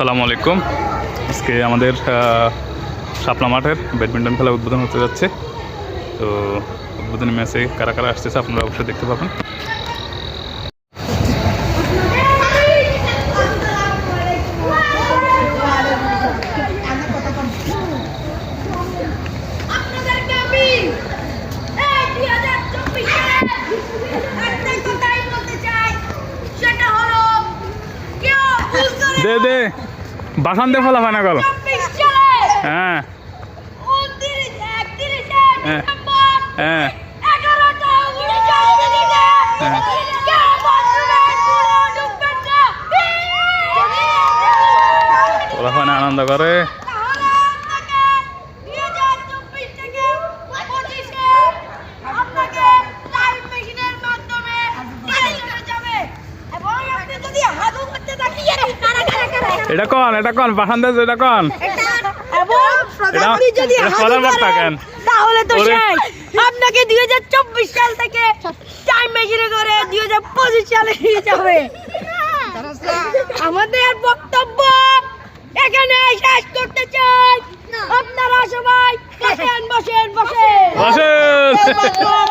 আসসালামু আলাইকুম। আজকে আমাদের শাপলা মাঠের ব্যাডমিন্টন খেলা উদ্বোধন হতে যাচ্ছে। তো উদ্বোধনী ম্যাচে কারা কারা আসতেছে আপনারা অবশ্যই দেখতে পাবেন। দে দে। বাসান দে ফলা হয় না গেল হ্যাঁ হ্যাঁ। ডিসেম্বর হ্যাঁ এগারোটা উনিশ দিনে হ্যাঁ। কেউ বাথরুমে পুরো ঢুকবেন না ফলা হয় না আনন্দ করে এটা কন এটা কন? দে এটা কন? তাহলে তো। শেষ। আপনাকে দুই হাজার চব্বিশ সাল থেকে টাইম মেশিনে করে দুই হাজার পঁচিশ সালে নিয়ে যাবে। আমাদের বক্তব্য এখানে শেষ করতে চাই। আপনারা সবাই বসেন বসেন বসেন। বসেন। এইমাত্র আমাদের